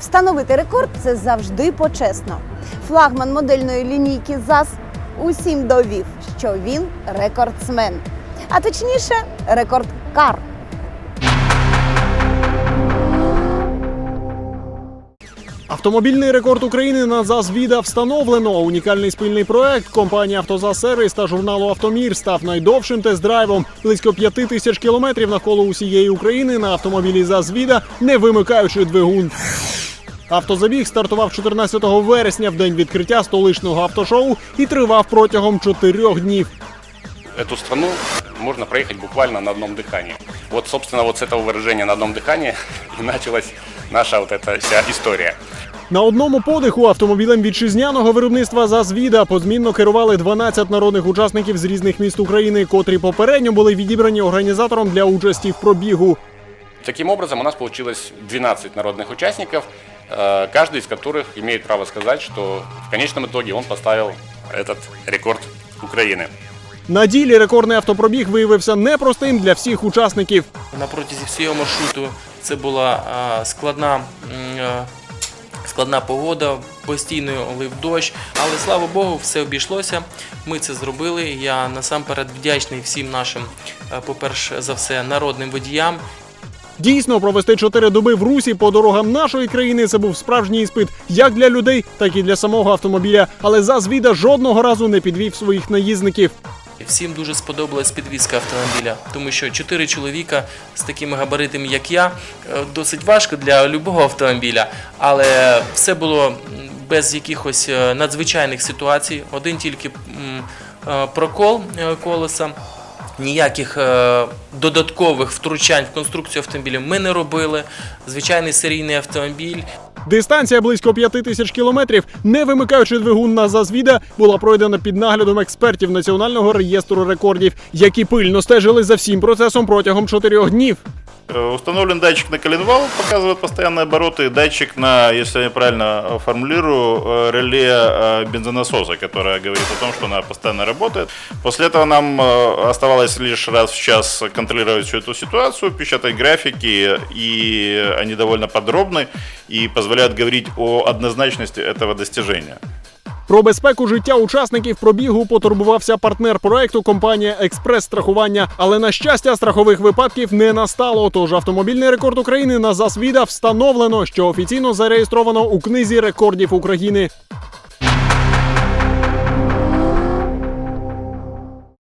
Встановити рекорд це завжди почесно. Флагман модельної лінійки ЗАЗ усім довів, що він рекордсмен, а точніше, рекордкар. Автомобільний рекорд України на ЗАЗ Віда встановлено. Унікальний спільний проект компанії «Автозаз Сервіс» та журналу Автомір став найдовшим тест-драйвом. Близько п'яти тисяч кілометрів навколо усієї України на автомобілі ЗАЗ Віда, не вимикаючи двигун. Автозабіг стартував 14 вересня в день відкриття столичного автошоу і тривав протягом чотирьох днів. Эту страну можно проехать буквально на одном дыхании. Вот, собственно, вот с этого выражения на одном дыхании и началась наша вот эта вся история. На одному подиху автомобілем вітчизняного виробництва «ЗАЗ-Віда» позмінно керували 12 народних учасників з різних міст України, котрі попередньо були відібрані організатором для участі в пробігу. Таким образом, у нас получилось 12 народных участников, э, каждый из которых имеет право сказать, что в конечном итоге он поставил этот рекорд Украины. На ділі рекордний автопробіг виявився непростим для всіх учасників. На протязі всього маршруту це була а, складна, м, е, складна погода, постійно лив дощ, але слава Богу, все обійшлося. Ми це зробили. Я насамперед вдячний всім нашим, е, по-перше за все, народним водіям, Дійсно, провести чотири доби в русі по дорогам нашої країни це був справжній іспит як для людей, так і для самого автомобіля. Але «ЗАЗ-Віда» жодного разу не підвів своїх наїзників. Всім дуже сподобалась підвізка автомобіля, тому що чотири чоловіка з такими габаритами, як я, е, досить важко для любого автомобіля, але все було без якихось е, надзвичайних ситуацій. Один тільки е, прокол колеса. Ніяких е, додаткових втручань в конструкцію автомобіля ми не робили. Звичайний серійний автомобіль. Дистанція близько п'яти тисяч кілометрів, не вимикаючи двигун на «ЗАЗ-Віда», була пройдена під наглядом експертів Національного реєстру рекордів, які пильно стежили за всім процесом протягом чотирьох днів. Э, Установлен датчик на коленвал, показывает постоянные обороты, датчик на, если я правильно формулирую, э, реле э, бензонасоса, которое говорит о том, что она постоянно работает. После этого нам э, оставалось лишь раз в час контролировать всю эту ситуацию, печатать графики, и они довольно подробны и позволяют говорить о однозначности этого достижения. Про безпеку життя учасників пробігу потурбувався партнер проекту компанія Експрес страхування. Але на щастя, страхових випадків не настало. Тож автомобільний рекорд України на «ЗАЗ-Віда» встановлено, що офіційно зареєстровано у книзі рекордів України.